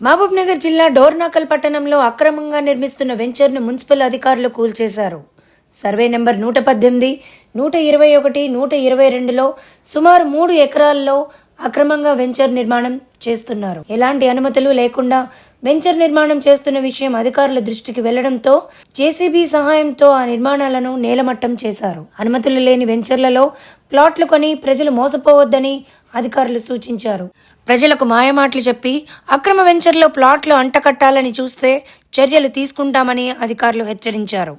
మహబూబ్ నగర్ జిల్లా డోర్నాకల్ పట్టణంలో అక్రమంగా నిర్మిస్తున్న వెంచర్ను మున్సిపల్ అధికారులు కూల్చేశారు. సర్వే నెంబర్ నూట పద్దెనిమిది నూట ఇరవై ఒకటి నూట ఇరవై రెండులో సుమారు మూడు ఎకరాల్లో అక్రమంగా వెంచర్ నిర్మాణం చేస్తున్నారు. ఎలాంటి అనుమతులు లేకుండా వెంచర్ నిర్మాణం చేస్తున్న విషయం అధికారుల దృష్టికి వెళ్ళడంతో జేసీబీ సహాయంతో ఆ నిర్మాణాలను నేలమట్టం చేశారు. అనుమతులు లేని వెంచర్లలో ప్లాట్లు కొని ప్రజలు మోసపోవద్దని అధికారులు సూచించారు. ప్రజలకు మాయమాటలు చెప్పి అక్రమ వెంచర్లో ప్లాట్లు అంటకట్టాలని చూస్తే చర్యలు తీసుకుంటామని అధికారులు హెచ్చరించారు.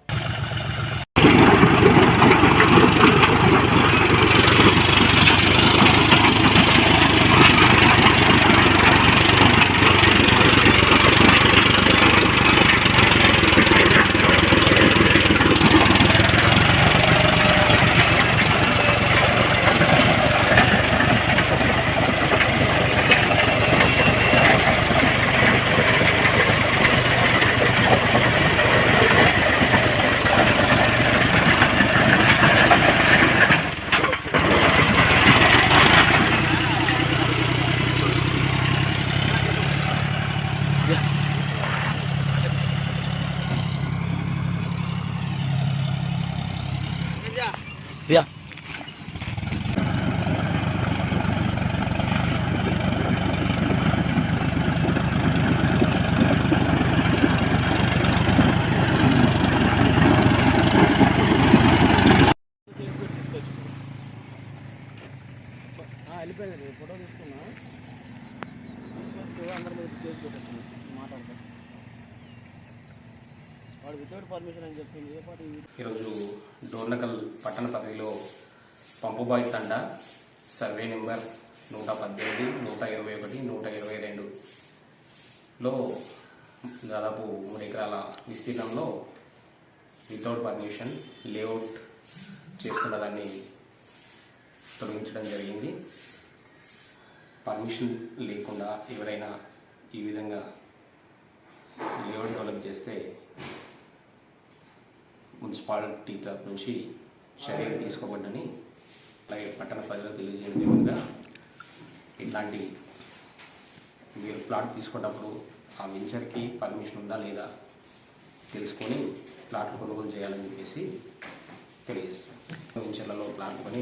యా. వెళ్ళిపోయింది. ఫోటో తీసుకున్నా. అందరి మీద చేసి పెట్టచ్చు మాట్లాడతాను వాడు వితౌట్ పర్మిషన్ అని చెప్పింది ఏ ఈరోజు డోర్నకల్ పట్టణ పరిధిలో పంపుబాయి తండా సర్వే నెంబర్ నూట పద్దెనిమిది నూట ఇరవై ఒకటి నూట ఇరవై రెండులో దాదాపు మూడు ఎకరాల విస్తీర్ణంలో వితౌట్ పర్మిషన్ లేఅవుట్ చేస్తున్న దాన్ని తొలగించడం జరిగింది. పర్మిషన్ లేకుండా ఎవరైనా ఈ విధంగా లేఅవుట్ డెవలప్ చేస్తే మున్సిపాలిటీ తరపు నుంచి చర్యలు తీసుకోబడ్డని అలాగే పట్టణ ప్రజలకు తెలియజేయడం విధంగా ఇట్లాంటి మీరు ప్లాట్ తీసుకున్నప్పుడు ఆ వెంచర్కి పర్మిషన్ ఉందా లేదా తెలుసుకొని ప్లాట్లు కొనుగోలు చేయాలని చెప్పేసి తెలియజేస్తాం. వెంచర్లలో ప్లాట్లు కొని